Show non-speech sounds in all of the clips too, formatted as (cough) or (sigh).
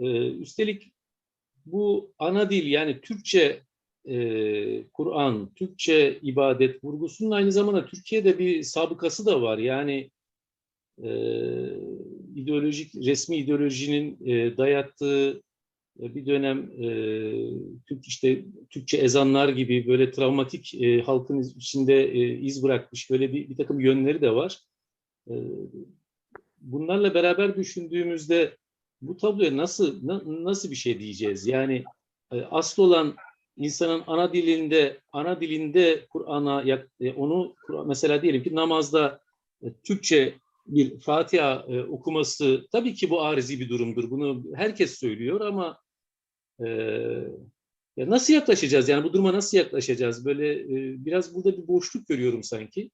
Ee, üstelik bu ana dil yani Türkçe e, Kur'an, Türkçe ibadet vurgusunun aynı zamanda Türkiye'de bir sabıkası da var. Yani e, ideolojik, resmi ideolojinin e, dayattığı bir dönem Türk işte Türkçe ezanlar gibi böyle travmatik e, halkın içinde iz bırakmış böyle bir, bir takım yönleri de var. Bunlarla beraber düşündüğümüzde bu tabloya nasıl na- nasıl bir şey diyeceğiz? Yani e, asıl olan insanın ana dilinde ana dilinde Kur'an'a e, onu mesela diyelim ki namazda e, Türkçe bir Fatiha e, okuması tabii ki bu arizi bir durumdur. Bunu herkes söylüyor ama e, ya nasıl yaklaşacağız? Yani bu duruma nasıl yaklaşacağız? Böyle e, biraz burada bir boşluk görüyorum sanki.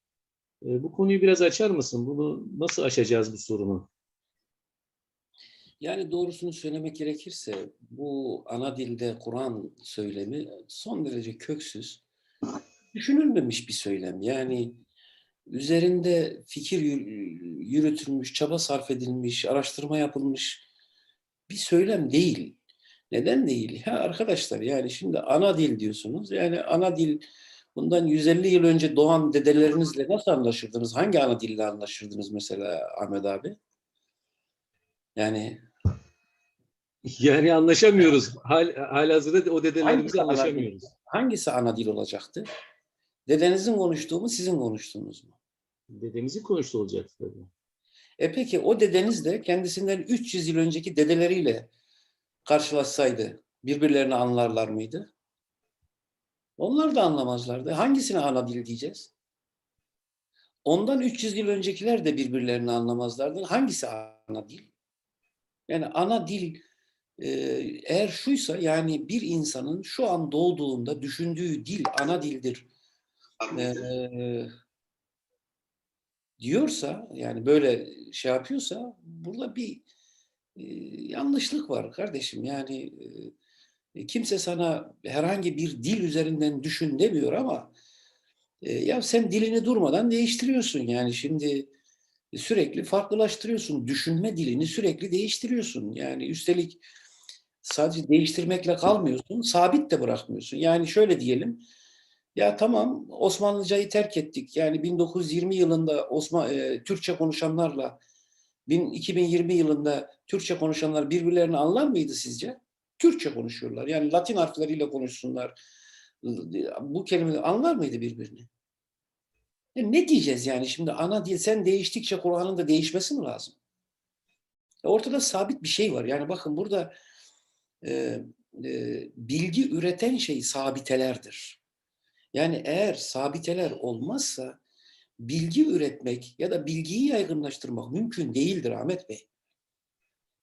E, bu konuyu biraz açar mısın? Bunu nasıl aşacağız bu sorunu? Yani doğrusunu söylemek gerekirse bu ana dilde Kur'an söylemi son derece köksüz, düşünülmemiş bir söylem. Yani üzerinde fikir yürü- yürütülmüş, çaba sarf edilmiş, araştırma yapılmış bir söylem değil. Neden değil? Ya arkadaşlar yani şimdi ana dil diyorsunuz. Yani ana dil bundan 150 yıl önce doğan dedelerinizle nasıl anlaşırdınız? Hangi ana dille anlaşırdınız mesela Ahmet abi? Yani (laughs) Yani anlaşamıyoruz. Hal, halihazırda o Hangisi dedelerimizle ana anlaşamıyoruz. hangisi ana dil olacaktı? Dedenizin konuştuğu mu, sizin konuştuğunuz mu? Dedemizi konuştu olacaktı tabii. E peki o dedeniz de kendisinden 300 yıl önceki dedeleriyle karşılaşsaydı birbirlerini anlarlar mıydı? Onlar da anlamazlardı. Hangisine ana dil diyeceğiz? Ondan 300 yıl öncekiler de birbirlerini anlamazlardı. Hangisi ana dil? Yani ana dil eğer şuysa yani bir insanın şu an doğduğunda düşündüğü dil ana dildir. e, diyorsa yani böyle şey yapıyorsa burada bir e, yanlışlık var kardeşim. Yani e, kimse sana herhangi bir dil üzerinden düşün demiyor ama e, ya sen dilini durmadan değiştiriyorsun. Yani şimdi sürekli farklılaştırıyorsun. Düşünme dilini sürekli değiştiriyorsun. Yani üstelik sadece değiştirmekle kalmıyorsun, sabit de bırakmıyorsun. Yani şöyle diyelim, ya tamam Osmanlıcayı terk ettik. Yani 1920 yılında Osman e, Türkçe konuşanlarla 1000 2020 yılında Türkçe konuşanlar birbirlerini anlar mıydı sizce? Türkçe konuşuyorlar. Yani Latin harfleriyle konuşsunlar. Bu kelimeleri anlar mıydı birbirini? Ya ne diyeceğiz yani şimdi ana dil sen değiştikçe Kur'an'ın da değişmesi mi lazım? Ya ortada sabit bir şey var. Yani bakın burada e, e, bilgi üreten şey sabitelerdir. Yani eğer sabiteler olmazsa bilgi üretmek ya da bilgiyi yaygınlaştırmak mümkün değildir Ahmet Bey.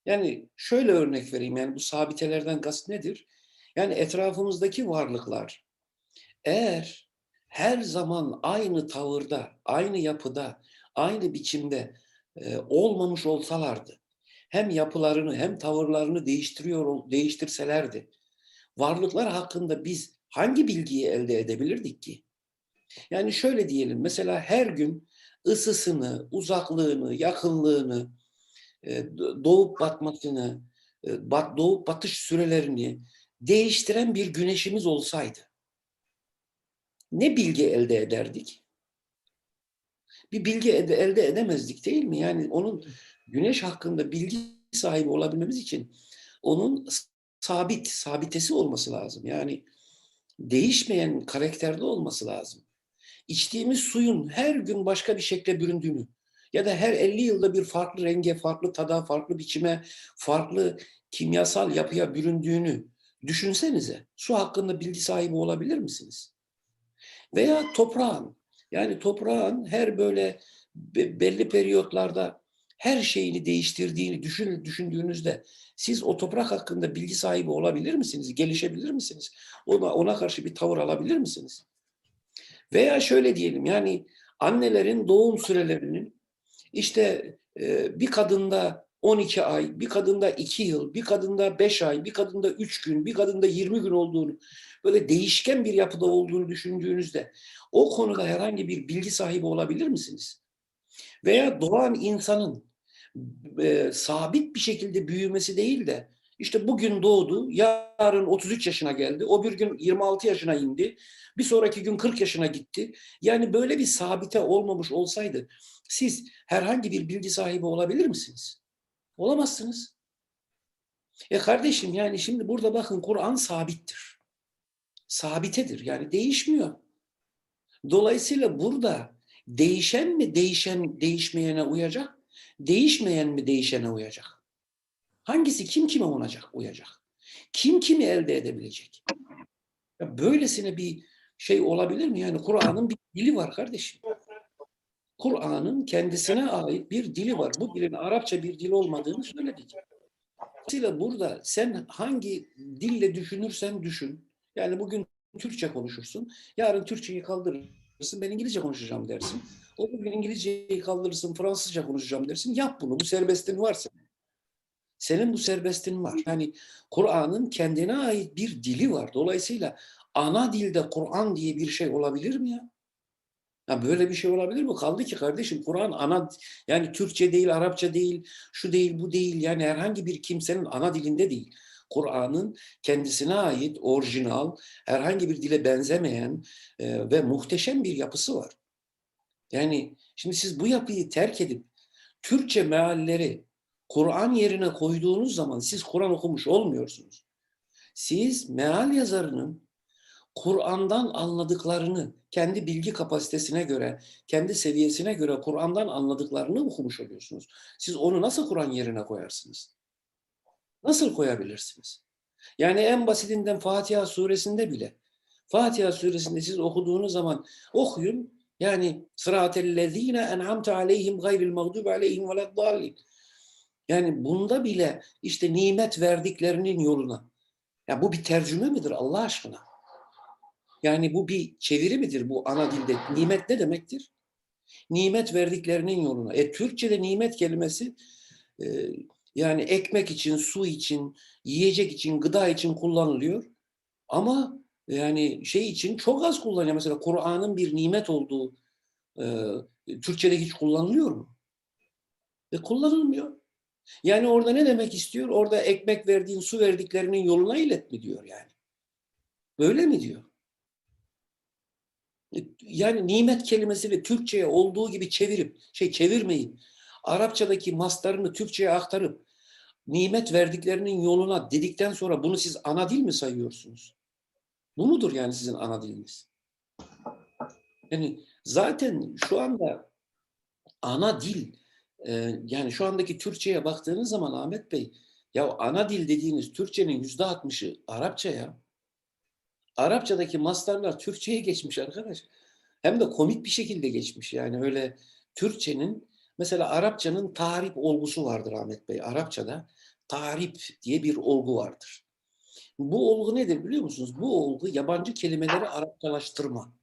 Yani şöyle örnek vereyim yani bu sabitelerden kast nedir? Yani etrafımızdaki varlıklar eğer her zaman aynı tavırda, aynı yapıda, aynı biçimde e, olmamış olsalardı, hem yapılarını hem tavırlarını değiştiriyor değiştirselerdi, varlıklar hakkında biz hangi bilgiyi elde edebilirdik ki? Yani şöyle diyelim, mesela her gün ısısını, uzaklığını, yakınlığını, e, do- doğup batmasını, e, doğup batış sürelerini değiştiren bir güneşimiz olsaydı, ne bilgi elde ederdik? Bir bilgi elde edemezdik değil mi? Yani onun güneş hakkında bilgi sahibi olabilmemiz için onun sabit, sabitesi olması lazım. Yani değişmeyen karakterde olması lazım. İçtiğimiz suyun her gün başka bir şekle büründüğünü ya da her 50 yılda bir farklı renge, farklı tada, farklı biçime, farklı kimyasal yapıya büründüğünü düşünsenize. Su hakkında bilgi sahibi olabilir misiniz? Veya toprağın, yani toprağın her böyle be- belli periyotlarda her şeyini değiştirdiğini düşün, düşündüğünüzde siz o toprak hakkında bilgi sahibi olabilir misiniz? Gelişebilir misiniz? Ona, ona karşı bir tavır alabilir misiniz? Veya şöyle diyelim yani annelerin doğum sürelerinin işte e, bir kadında 12 ay, bir kadında 2 yıl, bir kadında 5 ay, bir kadında 3 gün, bir kadında 20 gün olduğunu, böyle değişken bir yapıda olduğunu düşündüğünüzde o konuda herhangi bir bilgi sahibi olabilir misiniz? Veya doğan insanın e, sabit bir şekilde büyümesi değil de İşte bugün doğdu, yarın 33 yaşına geldi, o bir gün 26 yaşına indi, bir sonraki gün 40 yaşına gitti. Yani böyle bir sabite olmamış olsaydı siz herhangi bir bilgi sahibi olabilir misiniz? Olamazsınız. E kardeşim yani şimdi burada bakın Kur'an sabittir. Sabitedir yani değişmiyor. Dolayısıyla burada değişen mi değişen değişmeyene uyacak, değişmeyen mi değişene uyacak? Hangisi kim kime uyacak, uyacak? Kim kimi elde edebilecek? Ya böylesine bir şey olabilir mi? Yani Kur'an'ın bir dili var kardeşim. Kur'an'ın kendisine ait bir dili var. Bu dilin Arapça bir dil olmadığını söyledik. Dolayısıyla burada sen hangi dille düşünürsen düşün. Yani bugün Türkçe konuşursun. Yarın Türkçeyi kaldırırsın. Ben İngilizce konuşacağım dersin. O gün İngilizceyi kaldırırsın. Fransızca konuşacağım dersin. Yap bunu. Bu serbestin var senin. Senin bu serbestin var. Yani Kur'an'ın kendine ait bir dili var. Dolayısıyla ana dilde Kur'an diye bir şey olabilir mi ya? Ya böyle bir şey olabilir mi? Kaldı ki kardeşim Kur'an ana yani Türkçe değil, Arapça değil, şu değil, bu değil. Yani herhangi bir kimsenin ana dilinde değil. Kur'an'ın kendisine ait orijinal, herhangi bir dile benzemeyen e, ve muhteşem bir yapısı var. Yani şimdi siz bu yapıyı terk edip Türkçe mealleri Kur'an yerine koyduğunuz zaman siz Kur'an okumuş olmuyorsunuz. Siz meal yazarının Kur'an'dan anladıklarını kendi bilgi kapasitesine göre, kendi seviyesine göre Kur'an'dan anladıklarını okumuş oluyorsunuz. Siz onu nasıl Kur'an yerine koyarsınız? Nasıl koyabilirsiniz? Yani en basitinden Fatiha suresinde bile. Fatiha suresinde siz okuduğunuz zaman okuyun. Yani sıratellezine en'amte aleyhim gayril mağdubi aleyhim veleddallin. Yani bunda bile işte nimet verdiklerinin yoluna. Ya bu bir tercüme midir Allah aşkına? Yani bu bir çeviri midir bu ana dilde? Nimet ne demektir? Nimet verdiklerinin yoluna. E Türkçe'de nimet kelimesi e, yani ekmek için, su için, yiyecek için, gıda için kullanılıyor. Ama yani şey için çok az kullanıyor. Mesela Kur'an'ın bir nimet olduğu e, Türkçe'de hiç kullanılıyor mu? E kullanılmıyor. Yani orada ne demek istiyor? Orada ekmek verdiğin, su verdiklerinin yoluna ilet mi diyor yani? Böyle mi diyor? Yani nimet kelimesini Türkçe'ye olduğu gibi çevirip, şey çevirmeyin. Arapçadaki mastarını Türkçe'ye aktarıp nimet verdiklerinin yoluna dedikten sonra bunu siz ana dil mi sayıyorsunuz? Bu mudur yani sizin ana diliniz? Yani zaten şu anda ana dil e, yani şu andaki Türkçe'ye baktığınız zaman Ahmet Bey ya ana dil dediğiniz Türkçenin yüzde altmışı Arapça ya. Arapçadaki mastarlar Türkçe'ye geçmiş arkadaş. Hem de komik bir şekilde geçmiş. Yani öyle Türkçenin mesela Arapçanın tarif olgusu vardır Ahmet Bey. Arapçada tarif diye bir olgu vardır. Bu olgu nedir biliyor musunuz? Bu olgu yabancı kelimeleri Arapçalaştırma.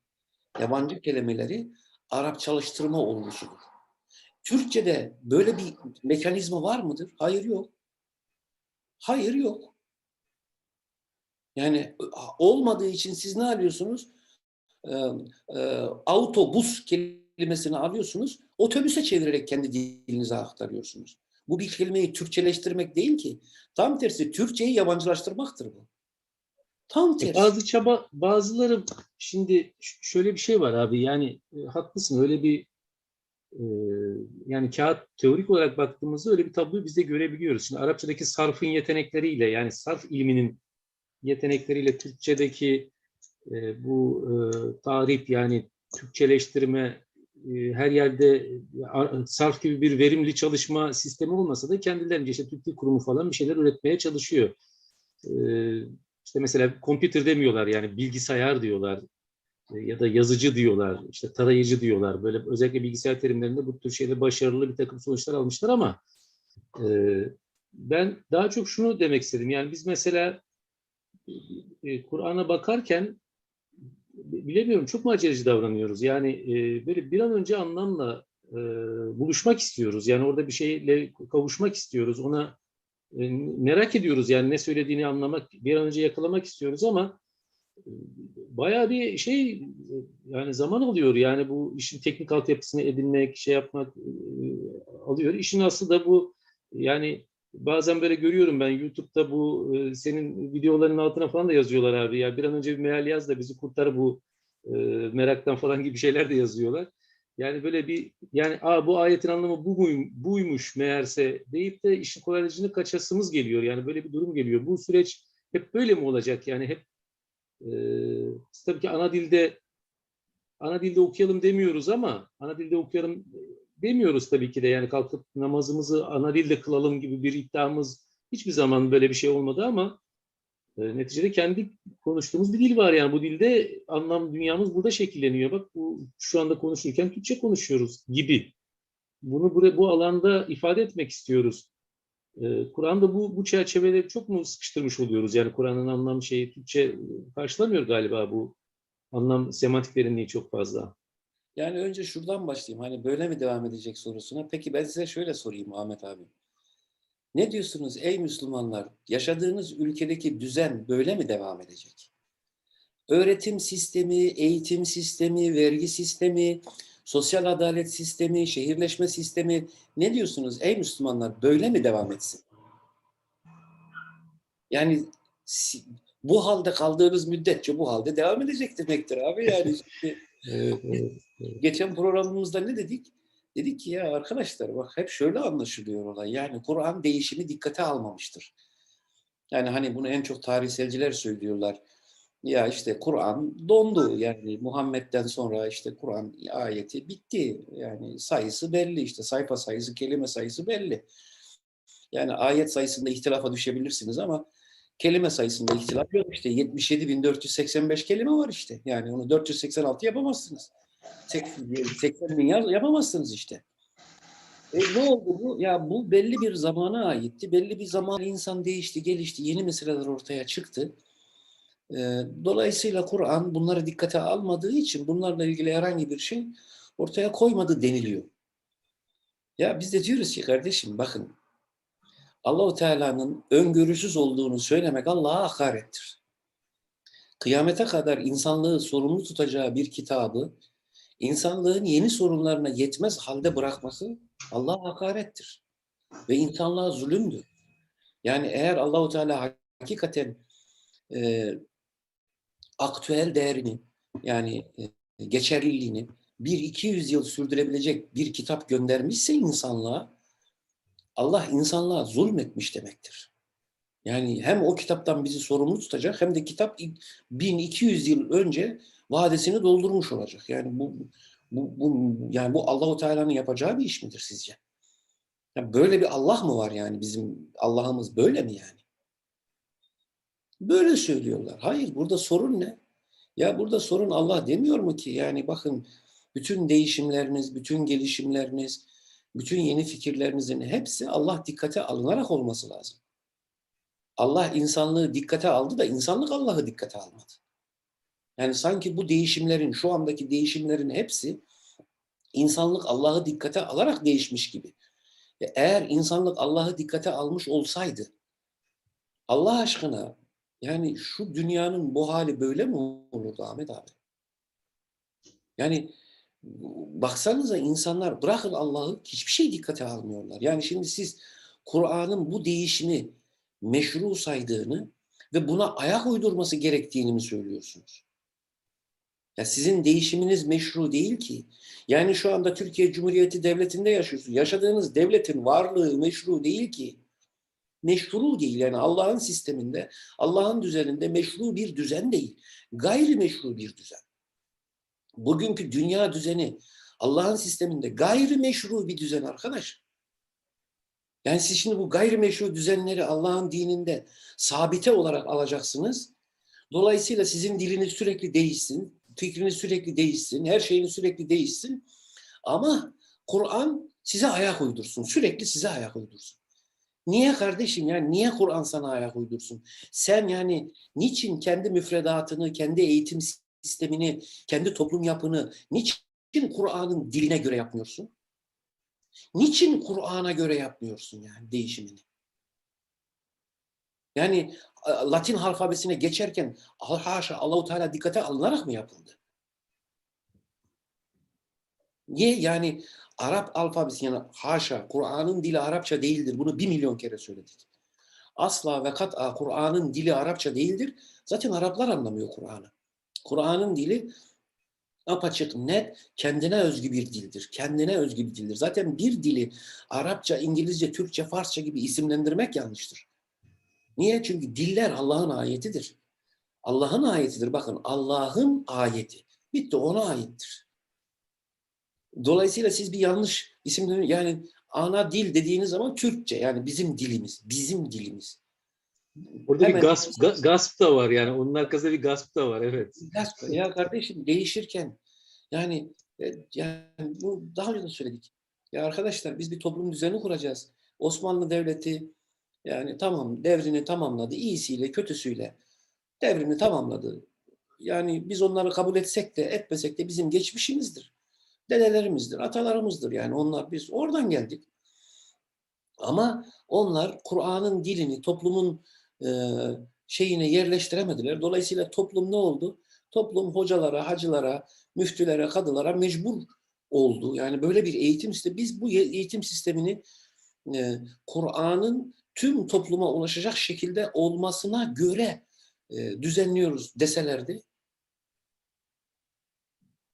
Yabancı kelimeleri Arapçalaştırma olgusudur. Türkçe'de böyle bir mekanizma var mıdır? Hayır yok. Hayır yok. Yani olmadığı için siz ne alıyorsunuz? Ee, e, autobus kelimesini alıyorsunuz. Otobüse çevirerek kendi dilinize aktarıyorsunuz. Bu bir kelimeyi Türkçeleştirmek değil ki. Tam tersi Türkçeyi yabancılaştırmaktır bu. Tam E, tersi. Bazı çaba, bazıları şimdi şöyle bir şey var abi yani e, haklısın öyle bir e, yani kağıt teorik olarak baktığımızda öyle bir tabloyu biz de görebiliyoruz. Şimdi Arapçadaki sarfın yetenekleriyle yani sarf ilminin yetenekleriyle Türkçedeki e, bu e, tarif yani Türkçeleştirme e, her yerde e, ar- sarf gibi bir verimli çalışma sistemi olmasa da kendilerince işte Türk Dil Kurumu falan bir şeyler üretmeye çalışıyor. E, işte mesela computer demiyorlar yani bilgisayar diyorlar e, ya da yazıcı diyorlar, işte tarayıcı diyorlar. Böyle özellikle bilgisayar terimlerinde bu tür şeyde başarılı bir takım sonuçlar almışlar ama e, ben daha çok şunu demek istedim. Yani biz mesela e, Kur'an'a bakarken bilemiyorum çok mu aceleci davranıyoruz? Yani e, böyle bir an önce anlamla e, buluşmak istiyoruz. Yani orada bir şeyle kavuşmak istiyoruz. Ona e, merak ediyoruz yani ne söylediğini anlamak, bir an önce yakalamak istiyoruz ama e, bayağı bir şey yani zaman alıyor. Yani bu işin teknik altyapısını edinmek, şey yapmak alıyor. İşin aslı da bu yani bazen böyle görüyorum ben YouTube'da bu e, senin videoların altına falan da yazıyorlar abi ya bir an önce bir meal yaz da bizi kurtar bu e, meraktan falan gibi şeyler de yazıyorlar. Yani böyle bir yani Aa, bu ayetin anlamı bu buymuş meğerse deyip de işin kolaylıcını kaçasımız geliyor. Yani böyle bir durum geliyor. Bu süreç hep böyle mi olacak? Yani hep e, tabii ki ana dilde ana dilde okuyalım demiyoruz ama ana dilde okuyalım demiyoruz tabii ki de yani kalkıp namazımızı ana dilde kılalım gibi bir iddiamız hiçbir zaman böyle bir şey olmadı ama e, neticede kendi konuştuğumuz bir dil var yani bu dilde anlam dünyamız burada şekilleniyor. Bak bu şu anda konuşurken Türkçe konuşuyoruz gibi. Bunu buraya bu alanda ifade etmek istiyoruz. E, Kur'an'da bu bu çerçevede çok mu sıkıştırmış oluyoruz? Yani Kur'an'ın anlam şeyi Türkçe e, karşılamıyor galiba bu anlam semantik derinliği çok fazla. Yani önce şuradan başlayayım. Hani böyle mi devam edecek sorusuna. Peki ben size şöyle sorayım Ahmet abi. Ne diyorsunuz ey Müslümanlar? Yaşadığınız ülkedeki düzen böyle mi devam edecek? Öğretim sistemi, eğitim sistemi, vergi sistemi, sosyal adalet sistemi, şehirleşme sistemi ne diyorsunuz ey Müslümanlar? Böyle mi devam etsin? Yani bu halde kaldığınız müddetçe bu halde devam edecek demektir abi. Yani (laughs) şimdi Evet, evet. geçen programımızda ne dedik? Dedik ki ya arkadaşlar bak hep şöyle anlaşılıyor olay. Yani Kur'an değişimi dikkate almamıştır. Yani hani bunu en çok tarihselciler söylüyorlar. Ya işte Kur'an dondu. Yani Muhammed'den sonra işte Kur'an ayeti bitti. Yani sayısı belli işte sayfa sayısı, kelime sayısı belli. Yani ayet sayısında ihtilafa düşebilirsiniz ama kelime sayısında ihtilaf yok işte. 77.485 kelime var işte. Yani onu 486 yapamazsınız. 80 milyar yapamazsınız işte. E ne oldu bu? Ya bu belli bir zamana aitti. Belli bir zaman insan değişti, gelişti. Yeni meseleler ortaya çıktı. E, dolayısıyla Kur'an bunları dikkate almadığı için bunlarla ilgili herhangi bir şey ortaya koymadı deniliyor. Ya biz de diyoruz ki kardeşim bakın Allahu Teala'nın öngörüsüz olduğunu söylemek Allah'a hakarettir. Kıyamete kadar insanlığı sorumlu tutacağı bir kitabı insanlığın yeni sorunlarına yetmez halde bırakması Allah'a hakarettir. Ve insanlığa zulümdür. Yani eğer Allahu Teala hakikaten e, aktüel değerini yani e, geçerliliğini bir 200 yıl sürdürebilecek bir kitap göndermişse insanlığa Allah insanlığa zulmetmiş demektir. Yani hem o kitaptan bizi sorumlu tutacak hem de kitap 1200 yıl önce vadesini doldurmuş olacak. Yani bu bu, bu yani bu Allahu Teala'nın yapacağı bir iş midir sizce? Ya böyle bir Allah mı var yani bizim Allah'ımız böyle mi yani? Böyle söylüyorlar. Hayır burada sorun ne? Ya burada sorun Allah demiyor mu ki? Yani bakın bütün değişimleriniz, bütün gelişimleriniz, bütün yeni fikirlerinizin hepsi Allah dikkate alınarak olması lazım. Allah insanlığı dikkate aldı da insanlık Allah'ı dikkate almadı. Yani sanki bu değişimlerin, şu andaki değişimlerin hepsi insanlık Allah'ı dikkate alarak değişmiş gibi. Eğer insanlık Allah'ı dikkate almış olsaydı, Allah aşkına yani şu dünyanın bu hali böyle mi olurdu Ahmet abi? Yani baksanıza insanlar bırakın Allah'ı hiçbir şey dikkate almıyorlar. Yani şimdi siz Kur'an'ın bu değişimi meşru saydığını ve buna ayak uydurması gerektiğini mi söylüyorsunuz? Ya sizin değişiminiz meşru değil ki. Yani şu anda Türkiye Cumhuriyeti Devleti'nde yaşıyorsunuz. Yaşadığınız devletin varlığı meşru değil ki. Meşru değil yani Allah'ın sisteminde, Allah'ın düzeninde meşru bir düzen değil. Gayrimeşru bir düzen. Bugünkü dünya düzeni Allah'ın sisteminde gayrimeşru bir düzen arkadaş. Yani siz şimdi bu gayrimeşru düzenleri Allah'ın dininde sabite olarak alacaksınız. Dolayısıyla sizin diliniz sürekli değişsin, fikriniz sürekli değişsin, her şeyiniz sürekli değişsin. Ama Kur'an size ayak uydursun, sürekli size ayak uydursun. Niye kardeşim yani niye Kur'an sana ayak uydursun? Sen yani niçin kendi müfredatını, kendi eğitim sistemini, kendi toplum yapını niçin Kur'an'ın diline göre yapmıyorsun? Niçin Kur'an'a göre yapmıyorsun yani değişimini? Yani Latin alfabesine geçerken haşa Allahu Teala dikkate alınarak mı yapıldı? Niye? Yani Arap alfabesi yani haşa Kur'an'ın dili Arapça değildir. Bunu bir milyon kere söyledik. Asla ve kat'a Kur'an'ın dili Arapça değildir. Zaten Araplar anlamıyor Kur'an'ı. Kur'an'ın dili apaçık, net, kendine özgü bir dildir. Kendine özgü bir dildir. Zaten bir dili Arapça, İngilizce, Türkçe, Farsça gibi isimlendirmek yanlıştır. Niye? Çünkü diller Allah'ın ayetidir. Allah'ın ayetidir. Bakın Allah'ın ayeti. Bitti ona aittir. Dolayısıyla siz bir yanlış isimlendir yani ana dil dediğiniz zaman Türkçe yani bizim dilimiz, bizim dilimiz. Orada Hemen- bir gasp, ga- gasp da var yani. Onun arkasında bir gasp da var evet. Gasp- Ya kardeşim değişirken yani e, yani bu daha önce de söyledik. Ya arkadaşlar biz bir toplum düzeni kuracağız. Osmanlı Devleti yani tamam devrini tamamladı. iyisiyle kötüsüyle devrini tamamladı. Yani biz onları kabul etsek de etmesek de bizim geçmişimizdir. Dedelerimizdir, atalarımızdır. Yani onlar biz oradan geldik. Ama onlar Kur'an'ın dilini toplumun e, şeyine yerleştiremediler. Dolayısıyla toplum ne oldu? Toplum hocalara, hacılara, müftülere, kadılara mecbur oldu. Yani böyle bir eğitim sistemi. Biz bu eğitim sistemini e, Kur'an'ın tüm topluma ulaşacak şekilde olmasına göre e, düzenliyoruz deselerdi.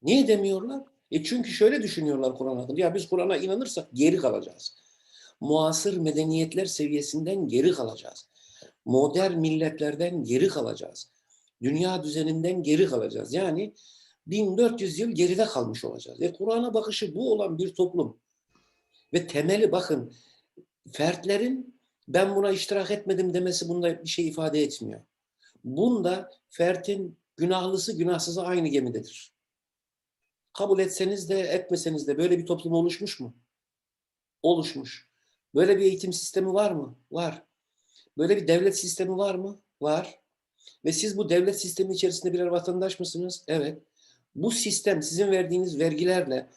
Niye demiyorlar? E çünkü şöyle düşünüyorlar Kur'an hakkında. Ya biz Kur'an'a inanırsak geri kalacağız. Muasır medeniyetler seviyesinden geri kalacağız. Modern milletlerden geri kalacağız. Dünya düzeninden geri kalacağız. Yani 1400 yıl geride kalmış olacağız. E Kur'an'a bakışı bu olan bir toplum. Ve temeli bakın fertlerin ben buna iştirak etmedim demesi bunda bir şey ifade etmiyor. Bunda fertin günahlısı günahsızı aynı gemidedir. Kabul etseniz de etmeseniz de böyle bir toplum oluşmuş mu? Oluşmuş. Böyle bir eğitim sistemi var mı? Var. Böyle bir devlet sistemi var mı? Var. Ve siz bu devlet sistemi içerisinde birer vatandaş mısınız? Evet. Bu sistem sizin verdiğiniz vergilerle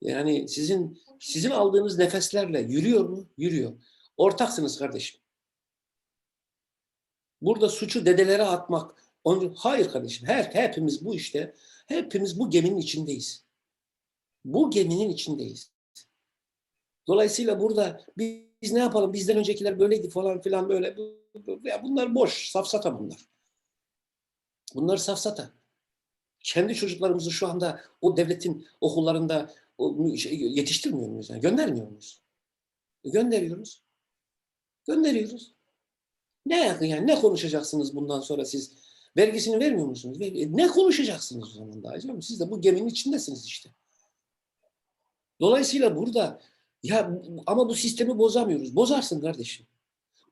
yani sizin sizin aldığınız nefeslerle yürüyor mu? Yürüyor. Ortaksınız kardeşim. Burada suçu dedelere atmak. Onu, hayır kardeşim. Her, hepimiz bu işte, hepimiz bu geminin içindeyiz. Bu geminin içindeyiz. Dolayısıyla burada biz ne yapalım? Bizden öncekiler böyleydi falan filan böyle. Ya bunlar boş, safsata bunlar. Bunlar safsata. Kendi çocuklarımızı şu anda o devletin okullarında şey, yetiştirmiyor muyuz? Yani göndermiyor muyuz? E, Gönderiyoruz. Gönderiyoruz. Ne yani ne konuşacaksınız bundan sonra siz? Vergisini vermiyor musunuz? E, Ne konuşacaksınız o zaman daha canım? Siz de bu geminin içindesiniz işte. Dolayısıyla burada ya ama bu sistemi bozamıyoruz. Bozarsın kardeşim.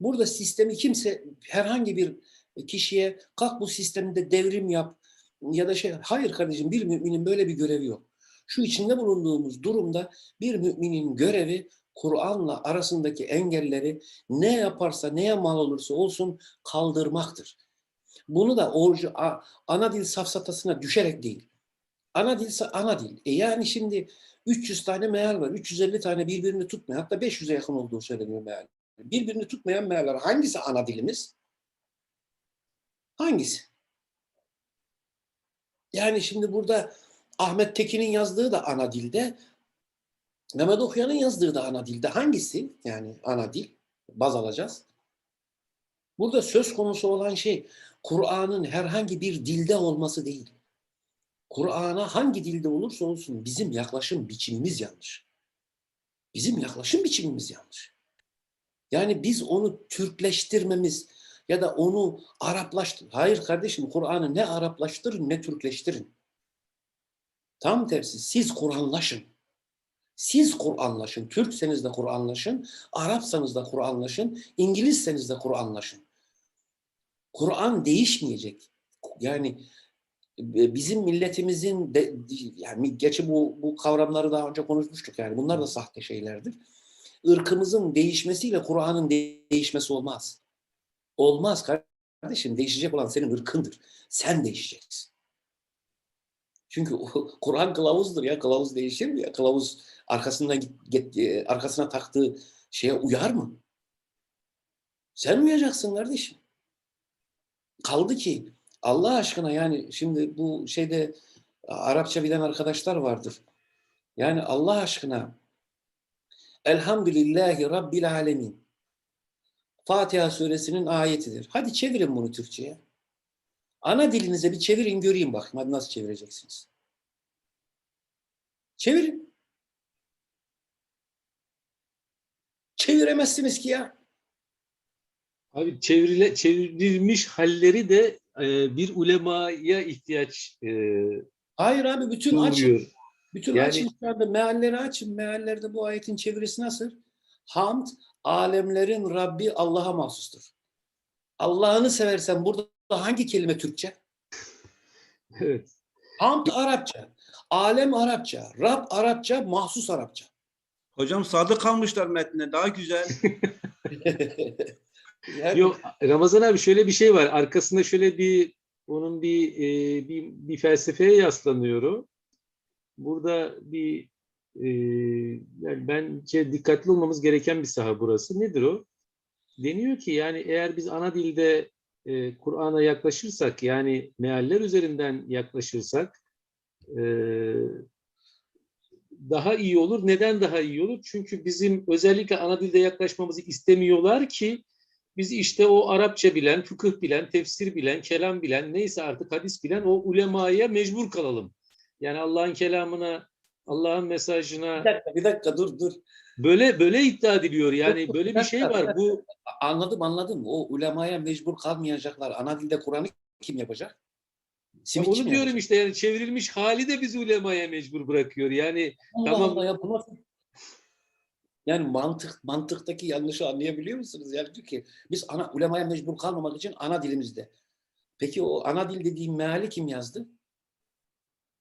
Burada sistemi kimse herhangi bir kişiye kalk bu sistemde devrim yap ya da şey hayır kardeşim bir müminin böyle bir görevi yok. Şu içinde bulunduğumuz durumda bir müminin görevi Kur'an'la arasındaki engelleri ne yaparsa neye mal olursa olsun kaldırmaktır. Bunu da a- ana dil safsatasına düşerek değil. Ana dil sa- ana dil. E yani şimdi 300 tane meal var. 350 tane birbirini tutmayan hatta 500'e yakın olduğu söyleniyor meal. Birbirini tutmayan mealler hangisi ana dilimiz? Hangisi? Yani şimdi burada Ahmet Tekin'in yazdığı da ana dilde, Mehmet Okuyan'ın yazdığı da ana dilde. Hangisi yani ana dil? Baz alacağız. Burada söz konusu olan şey Kur'an'ın herhangi bir dilde olması değil. Kur'an'a hangi dilde olursa olsun bizim yaklaşım biçimimiz yanlış. Bizim yaklaşım biçimimiz yanlış. Yani biz onu Türkleştirmemiz ya da onu Araplaştır. Hayır kardeşim Kur'an'ı ne Araplaştırın ne Türkleştirin. Tam tersi siz Kur'anlaşın. Siz Kur'anlaşın. Türkseniz de Kur'anlaşın. Arapsanız da Kur'anlaşın. İngilizseniz de Kur'anlaşın. Kur'an değişmeyecek. Yani bizim milletimizin de, yani geçi bu bu kavramları daha önce konuşmuştuk yani bunlar da sahte şeylerdir. Irkımızın değişmesiyle Kur'an'ın değişmesi olmaz. Olmaz kardeşim. Değişecek olan senin ırkındır. Sen değişeceksin. Çünkü (laughs) Kur'an kılavuzdur ya. Kılavuz değişir mi ya? Kılavuz arkasından git, git- e, arkasına taktığı şeye uyar mı? Sen uyacaksın kardeşim. Kaldı ki Allah aşkına yani şimdi bu şeyde Arapça bilen arkadaşlar vardır. Yani Allah aşkına Elhamdülillahi Rabbil Alemin. Fatiha suresinin ayetidir. Hadi çevirin bunu Türkçe'ye. Ana dilinize bir çevirin göreyim bakayım. Hadi nasıl çevireceksiniz? Çevirin. Çeviremezsiniz ki ya. Abi çevrile, çevrilmiş halleri de e, bir ulemaya ihtiyaç e, Hayır abi bütün açın. doğuruyor. Bütün Yani- şu mealleri açın. Meallerde bu ayetin çevirisi nasıl? Hamd alemlerin Rabbi Allah'a mahsustur. Allah'ını seversen burada hangi kelime Türkçe? (laughs) Evet. Hamd Arapça. Alem Arapça. Rab Arapça, mahsus Arapça. Hocam sadık kalmışlar metne. Daha güzel. (laughs) Yok Ramazan abi şöyle bir şey var. Arkasında şöyle bir onun bir e, bir, bir felsefeye yaslanıyor o. Burada bir e, yani bence dikkatli olmamız gereken bir saha burası. Nedir o? Deniyor ki yani eğer biz ana dilde e, Kur'an'a yaklaşırsak yani mealler üzerinden yaklaşırsak e, daha iyi olur. Neden daha iyi olur? Çünkü bizim özellikle ana dilde yaklaşmamızı istemiyorlar ki biz işte o Arapça bilen, fıkıh bilen, tefsir bilen, kelam bilen, neyse artık hadis bilen o ulemaya mecbur kalalım. Yani Allah'ın kelamına, Allah'ın bir mesajına dakika, bir dakika dur dur. böyle böyle iddia ediliyor. Yani böyle bir bir şey bir var. Bu Anladım anladım. O ulemaya mecbur kalmayacaklar. Ana dilde Kur'an'ı kim yapacak? Simitçi onu mi diyorum yapacak? işte yani çevrilmiş hali de bizi ulemaya mecbur bırakıyor. Yani Allah Tamam. Allah ya bu nasıl? Yani mantık mantıktaki yanlışı anlayabiliyor musunuz? Yani diyor ki biz ana ulemaya mecbur kalmamak için ana dilimizde. Peki o ana dil dediğim meali kim yazdı?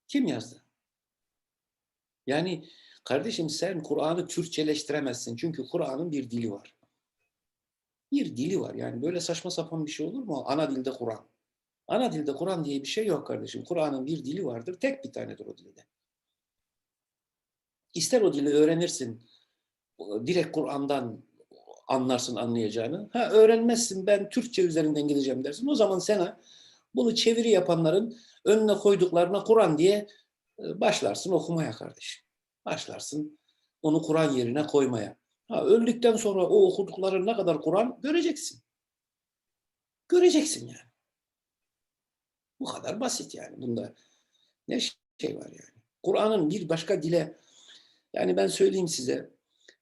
Kim yazdı? Yani kardeşim sen Kur'an'ı Türkçeleştiremezsin. Çünkü Kur'an'ın bir dili var. Bir dili var. Yani böyle saçma sapan bir şey olur mu? Ana dilde Kur'an. Ana dilde Kur'an diye bir şey yok kardeşim. Kur'an'ın bir dili vardır. Tek bir tanedir o dilde. İster o dili öğrenirsin, direkt Kur'an'dan anlarsın anlayacağını. Ha öğrenmezsin ben Türkçe üzerinden gideceğim dersin. O zaman sana bunu çeviri yapanların önüne koyduklarına Kur'an diye e, başlarsın okumaya kardeşim. Başlarsın onu Kur'an yerine koymaya. Ha, öldükten sonra o okudukların ne kadar Kur'an göreceksin. Göreceksin yani. Bu kadar basit yani. Bunda ne şey var yani. Kur'an'ın bir başka dile yani ben söyleyeyim size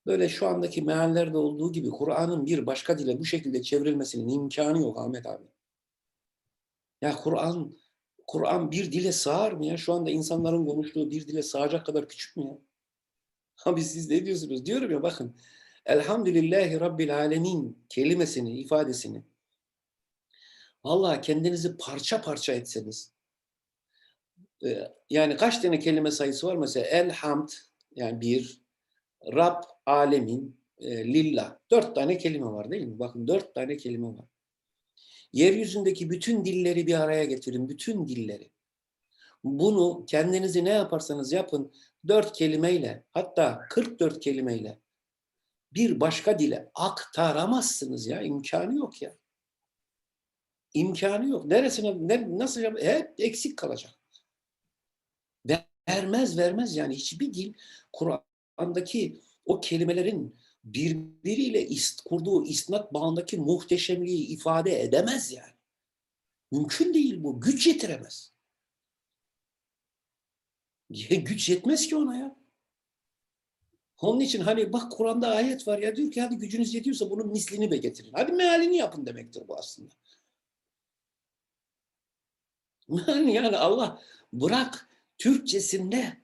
böyle şu andaki meallerde olduğu gibi Kur'an'ın bir başka dile bu şekilde çevrilmesinin imkanı yok Ahmet abi. Ya Kur'an Kur'an bir dile sığar mı ya? Şu anda insanların konuştuğu bir dile sığacak kadar küçük mü ya? Abi siz ne diyorsunuz? Diyorum ya bakın. Elhamdülillahi Rabbil Alemin kelimesini, ifadesini vallahi kendinizi parça parça etseniz e, yani kaç tane kelime sayısı var? Mesela elhamd yani bir, Rab, alemin, e, lillah. Dört tane kelime var değil mi? Bakın dört tane kelime var. Yeryüzündeki bütün dilleri bir araya getirin. Bütün dilleri. Bunu kendinizi ne yaparsanız yapın dört kelimeyle hatta 44 kelimeyle bir başka dile aktaramazsınız ya. imkanı yok ya. İmkanı yok. Neresine, ne, nasıl yap- hep eksik kalacak. Vermez vermez yani hiçbir dil Kur'an'daki o kelimelerin birbiriyle ist, kurduğu isnat bağındaki muhteşemliği ifade edemez yani. Mümkün değil bu. Güç yetiremez. Ya (laughs) güç yetmez ki ona ya. Onun için hani bak Kur'an'da ayet var ya diyor ki hadi gücünüz yetiyorsa bunun mislini be getirin. Hadi mealini yapın demektir bu aslında. (laughs) Yani, Allah bırak Türkçesinde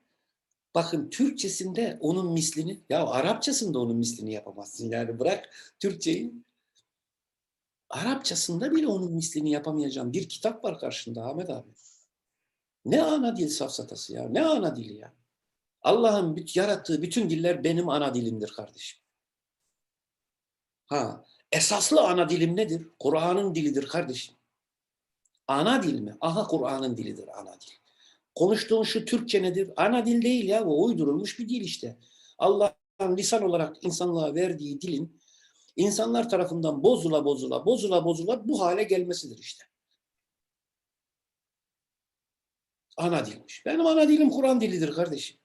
bakın Türkçesinde onun mislini ya Arapçasında onun mislini yapamazsın yani bırak Türkçeyi. Arapçasında bile onun mislini yapamayacağım bir kitap var karşında Ahmet abi. Ne ana dil safsatası ya. Ne ana dili ya. Allah'ın yarattığı bütün diller benim ana dilimdir kardeşim. Ha, esaslı ana dilim nedir? Kur'an'ın dilidir kardeşim. Ana dil mi? Aha Kur'an'ın dilidir ana dil. Konuştuğun şu Türkçe nedir? Ana dil değil ya. O uydurulmuş bir dil işte. Allah'ın lisan olarak insanlığa verdiği dilin insanlar tarafından bozula bozula bozula bozula bu hale gelmesidir işte. Ana dilmiş. Benim ana dilim Kur'an dilidir kardeşim.